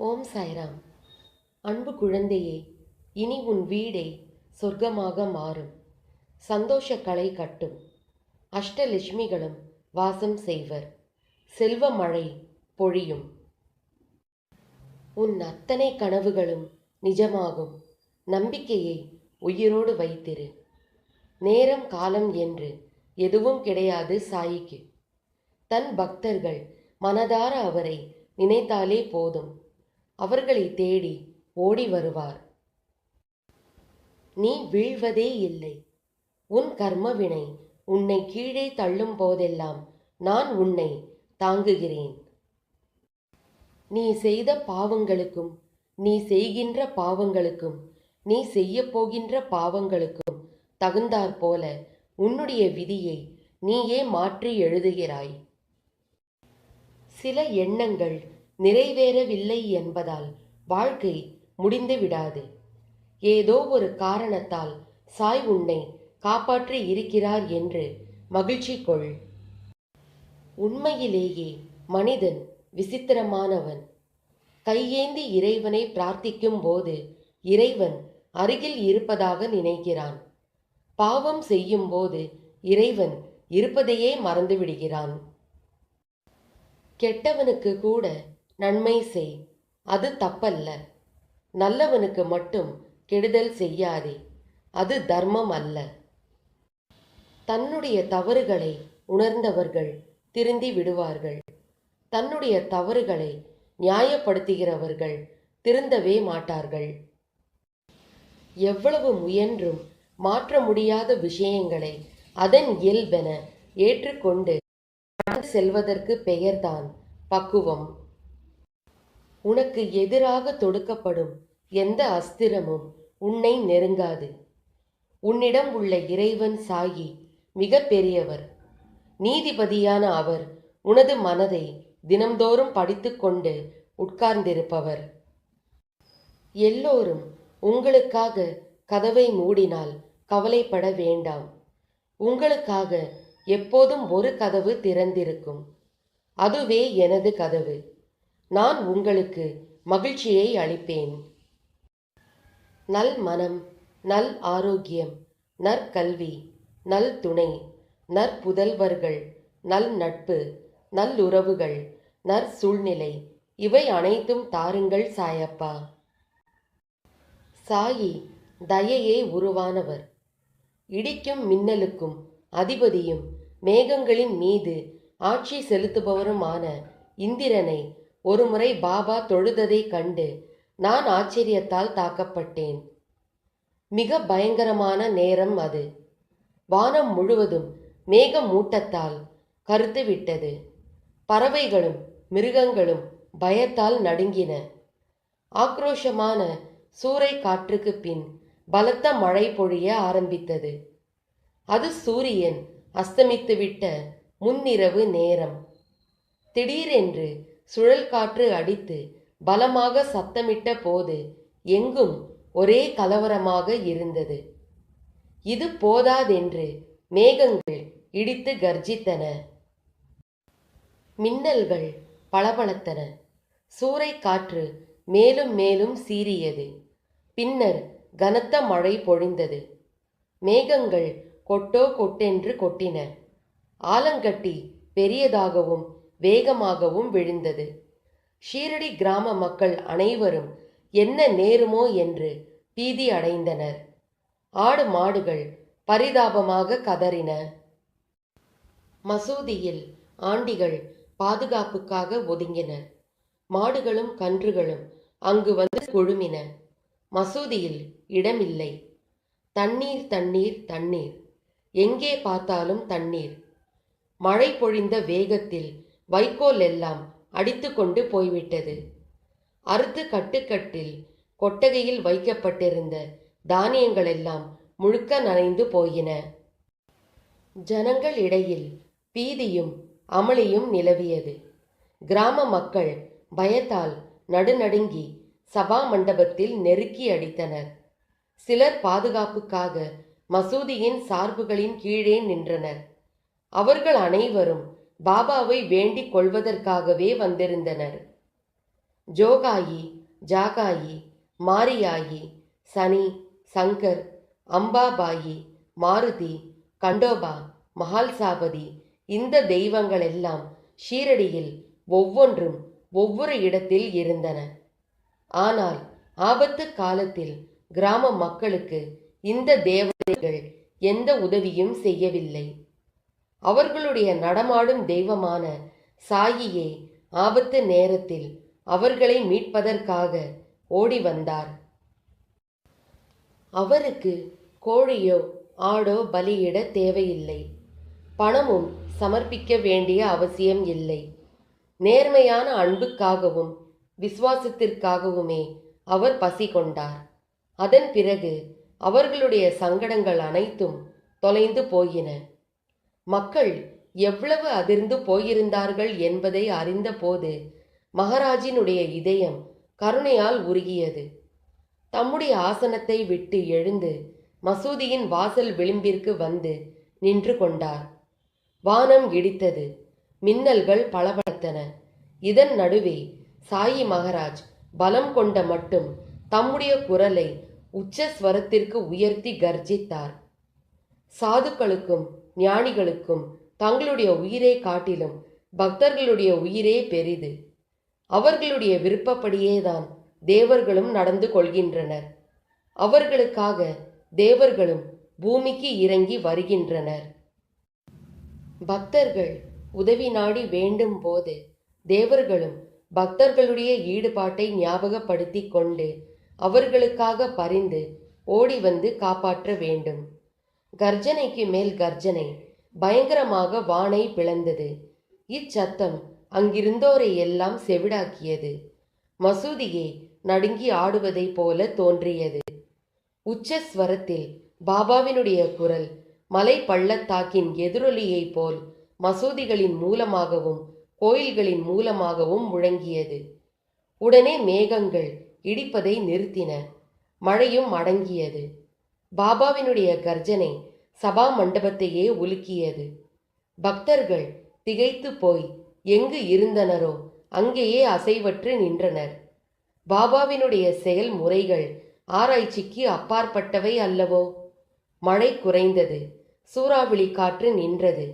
ஓம் சாய்ராம். அன்பு குழந்தையே இனி உன் வீடே சொர்க்கமாக மாறும். சந்தோஷ கலை கட்டும். அஷ்டலட்சுமிகளும் வாசம் செய்வர். செல்வ மழை பொழியும். உன் அத்தனை கனவுகளும் நிஜமாகும். நம்பிக்கையை உயிரோடு வைத்திரு. நேரம் காலம் என்று எதுவும் கிடையாது சாயிக்கு. தன் பக்தர்கள் மனதார அவரை நினைத்தாலே போதும். அவர்களை தேடி ஓடி வருவார். நீ வீழ்வதே இல்லை. உன் கர்மவினை உன்னை கீழே தள்ளும் போதெல்லாம் நான் உன்னை தாங்குகிறேன். நீ செய்த பாவங்களுக்கும் நீ செய்கின்ற பாவங்களுக்கும் நீ செய்யப் போகின்ற பாவங்களுக்கும் தகுந்தாற்போல உன்னுடைய விதியை நீயே மாற்றி எழுதுகிறாய். சில எண்ணங்கள் நிறைவேறவில்லை என்பதால் வாழ்க்கை முடிந்து விடாது. ஏதோ ஒரு காரணத்தால் சாய் உன்னை காப்பாற்றி இருக்கிறார் என்று மகிழ்ச்சி கொள். உண்மையிலேயே மனிதன் விசித்திரமானவன். கையேந்தி இறைவனை பிரார்த்திக்கும் போது இறைவன் அருகில் இருப்பதாக நினைக்கிறான். பாவம் செய்யும் போது இறைவன் இருப்பதையே மறந்துவிடுகிறான். கெட்டவனுக்கு கூட நன்மை செய். அது தப்பல்ல. நல்லவனுக்கு மட்டும் கெடுதல் செய்யாதே. அது தர்மம் அல்ல. தன்னுடைய தவறுகளை உணர்ந்தவர்கள் திருந்தி விடுவார்கள். தன்னுடைய தவறுகளை நியாயப்படுத்துகிறவர்கள் திருந்தவே மாட்டார்கள். எவ்வளவு முயன்றும் மாற்ற முடியாத விஷயங்களை அதன் இயல்பென ஏற்றுக்கொண்டு செல்வதற்கு பெயர்தான் பக்குவம். உனக்கு எதிராக தொடுக்கப்படும் எந்த அஸ்திரமும் உன்னை நெருங்காது. உன்னிடம் உள்ள இறைவன் சாயி மிக பெரியவர். நீதிபதியான அவர் உனது மனதை தினம்தோறும் படித்துக்கொண்டு உட்கார்ந்திருப்பவர். எல்லோரும் உங்களுக்காக கதவை மூடினால் கவலைப்பட வேண்டாம். உங்களுக்காக எப்போதும் ஒரு கதவு திறந்திருக்கும். அதுவே எனது கதவு. நான் உங்களுக்கு மகிழ்ச்சியை அளிப்பேன். நல் மனம் நல் ஆரோக்கியம் நற்கல்வி நல் துணை நற்புதல்வர்கள் நல் நட்பு நல்லுறவுகள் நற்சூழ்நிலை இவை அனைத்தும் தாருங்கள் சாயப்பா. சாயி தயையே உருவானவர். இடிக்கும் மின்னலுக்கும் அதிபதியும் மேகங்களின் மீது ஆட்சி செலுத்துபவருமான இந்திரனை ஒருமுறை பாபா தொழுததைக் கண்டு நான் ஆச்சரியத்தால் தாக்கப்பட்டேன். மிக பயங்கரமான நேரம் அது. வானம் முழுவதும் மேக மூட்டத்தால் கருத்து விட்டது. பறவைகளும் மிருகங்களும் பயத்தால் நடுங்கின. ஆக்ரோஷமான சூறை காற்றுக்கு பின் பலத்த மழை பொழிய ஆரம்பித்தது. அது சூரியன் அஸ்தமித்துவிட்ட முன்னிரவு நேரம். திடீரென்று சுழல் காற்று அடித்து பலமாக சத்தமிட்ட போது எங்கும் ஒரே கலவரமாக இருந்தது. இது போதாதென்று மேகங்கள் இடித்து கர்ஜித்தன. மின்னல்கள் பளபளத்தன. சூறை காற்று மேலும் மேலும் சீறியது. பின்னர் கனத்த மழை பொழிந்தது. மேகங்கள் கொட்டோ கொட்டென்று கொட்டின. ஆலங்கட்டி பெரியதாகவும் வேகமாகவும் விழுந்தது. ஷீரடி கிராம மக்கள் அனைவரும் என்ன நேருமோ என்று பீதி அடைந்தனர். ஆடு மாடுகள் பரிதாபமாக கதறின. மசூதியில் ஆண்டிகள் பாதுகாப்புக்காக ஒதுங்கின. மாடுகளும் கன்றுகளும் அங்கு வந்து குழுமின. மசூதியில் இடமில்லை. தண்ணீர் தண்ணீர் தண்ணீர். எங்கே பார்த்தாலும் தண்ணீர். மழை பொழிந்த வேகத்தில் வைக்கோல் எல்லாம் அடித்து கொண்டு போய்விட்டது. அறுத்து கட்டுக்கட்டில் கொட்டகையில் வைக்கப்பட்டிருந்த தானியங்கள் எல்லாம் முழுக்க நனைந்து போயின. ஜனங்கள் இடையில் பீதியும் அமளியும் நிலவியது. கிராம மக்கள் பயத்தால் நடுநடுங்கி சபா மண்டபத்தில் நெருக்கி அடித்தனர். சிலர் பாதுகாப்புக்காக மசூதியின் சார்புகளின் கீழே நின்றனர். அவர்கள் அனைவரும் பாபாவை வேண்டிக் கொள்வதற்காகவே வந்திருந்தனர். ஜோகாயி ஜாகாயி மாரியாயி சனி சங்கர் அம்பாபாயி மாருதி கண்டோபா மகால்சாபதி இந்த தெய்வங்கள் எல்லாம் ஷீரடியில் ஒவ்வொன்றும் ஒவ்வொரு இடத்தில் இருந்தன. ஆனால் ஆபத்து காலத்தில் கிராம மக்களுக்கு இந்த தேவதைகள் எந்த உதவியும் செய்யவில்லை. அவர்களுடைய நடமாடும் தெய்வமான சாயியே ஆபத்து நேரத்தில் அவர்களை மீட்பதற்காக ஓடி வந்தார். அவருக்கு கோழியோ ஆடோ பலியிட தேவையில்லை. பணமும் சமர்ப்பிக்க வேண்டிய அவசியம் இல்லை. நேர்மையான அன்புக்காகவும் விசுவாசத்திற்காகவுமே அவர் பசி கொண்டார் அதன் பிறகு அவர்களுடைய சங்கடங்கள் அனைத்தும் தொலைந்து போயின. மக்கள் எவ்வளவு அதிர்ந்து போயிருந்தார்கள் என்பதை அறிந்தபோது மகராஜினுடைய இதயம் கருணையால் உருகியது. தம்முடைய ஆசனத்தை விட்டு எழுந்து மசூதியின் வாசல் விளிம்பிற்கு வந்து நின்று கொண்டார். வானம் இடித்தது. மின்னல்கள் பளபளத்தன. இதன் நடுவே சாயி மகராஜ் பலம் கொண்ட மட்டும் தம்முடைய குரலை உச்சஸ்வரத்திற்கு உயர்த்தி கர்ஜித்தார். சாதுக்களுக்கும் ஞானிகளுக்கும் தங்களுடைய உயிரை காட்டிலும் பக்தர்களுடைய உயிரே பெரிது. அவர்களுடைய விருப்பப்படியேதான் தேவர்களும் நடந்து கொள்கின்றனர். அவர்களுக்காக தேவர்களும் பூமிக்கு இறங்கி வருகின்றனர். பக்தர்கள் உதவி நாடி வேண்டும் போது தேவர்களும் பக்தர்களுடைய ஈடுபாட்டை ஞாபகப்படுத்தி கொண்டு அவர்களுக்காக பரிந்து ஓடி வந்து காப்பாற்ற வேண்டும். கர்ஜனைக்கு மேல் கர்ஜனை. பயங்கரமாக வானை பிளந்தது. இச்சத்தம் அங்கிருந்தோரை எல்லாம் செவிடாக்கியது. மசூதியே நடுங்கி ஆடுவதைப் போல தோன்றியது. உச்சஸ்வரத்தில் பாபாவினுடைய குரல் மலை பள்ளத்தாக்கின் எதிரொலியைப் போல் மசூதிகளின் மூலமாகவும் கோயில்களின் மூலமாகவும் முழங்கியது. உடனே மேகங்கள் இடிப்பதை நிறுத்தின. மழையும் அடங்கியது. பாபாவினுடைய கர்ஜனை சபா மண்டபத்தையே உலுக்கியது. பக்தர்கள் திகைத்து போய் எங்கு இருந்தனரோ அங்கேயே அசைவற்று நின்றனர். பாபாவினுடைய செயல்முறைகள் ஆராய்ச்சிக்கு அப்பாற்பட்டவை அல்லவோ? மழை குறைந்தது சூறாவளி காற்று நின்றது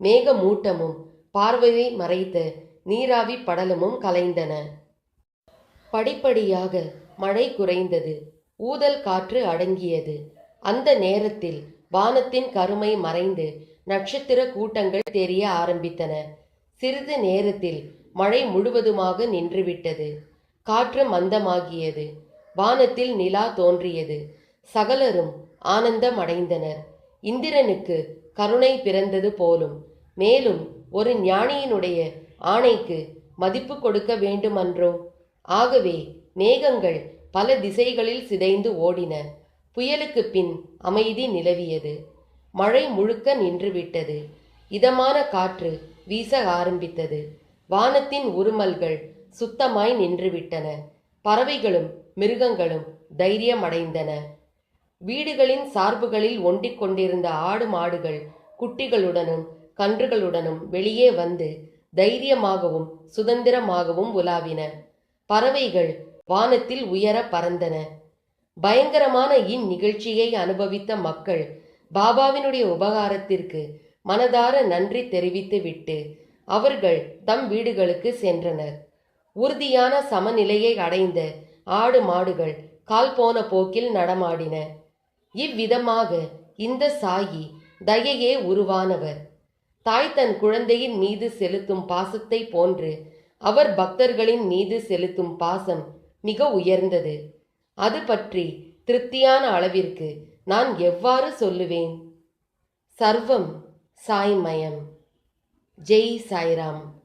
மேகமூட்டமும் பார்வையை மறைத்த நீராவி படலமும் கலைந்தன. படிப்படியாக மழை குறைந்தது ஊதல் காற்று அடங்கியது. அந்த நேரத்தில் வானத்தின் கருமை மறைந்து நட்சத்திர கூட்டங்கள் தெரிய ஆரம்பித்தன. சிறிது நேரத்தில் மழை முழுவதுமாக நின்றுவிட்டது. காற்று மந்தமாகியது. வானத்தில் நிலா தோன்றியது. சகலரும் ஆனந்தம் அடைந்தனர் இந்திரனுக்கு கருணை பிறந்தது போலும் மேலும் ஒரு ஞானியினுடைய ஆணைக்கு மதிப்பு கொடுக்க வேண்டுமன்றோ? ஆகவே மேகங்கள் பல திசைகளில் சிதைந்து ஓடின. புயலுக்கு பின் அமைதி நிலவியது. மழை முழுக்க நின்றுவிட்டது. இதமான காற்று வீச ஆரம்பித்தது. வானத்தின் உருமல்கள் சுத்தமாய் நின்றுவிட்டன. பறவைகளும் மிருகங்களும் தைரியமடைந்தன. வீடுகளின் சார்புகளில் ஒண்டிக் கொண்டிருந்த ஆடு மாடுகள் குட்டிகளுடனும் கன்றுகளுடனும் வெளியே வந்து தைரியமாகவும் சுதந்திரமாகவும் உலாவின. பறவைகள் வானத்தில் உயர பறந்தன. பயங்கரமான இந்நிகழ்ச்சியை அனுபவித்த மக்கள் பாபாவினுடைய உபகாரத்திற்கு மனதார நன்றி தெரிவித்துவிட்டு அவர்கள் தம் வீடுகளுக்கு சென்றனர். உறுதியான சமநிலையை அடைந்த ஆடு மாடுகள் கால் போன போக்கில் நடமாடின. இவ்விதமாக இந்த சாயி தயையே உருவானவர். தாய் தன் குழந்தையின் மீது செலுத்தும் பாசத்தை போன்று அவர் பக்தர்களின் மீது செலுத்தும் பாசம் மிக உயர்ந்தது. அது பற்றி திருப்தியான அளவிற்கு நான் எவ்வாறு சொல்லுவேன்? சர்வம் சாய்மயம். ஜெய் சாய்ராம்.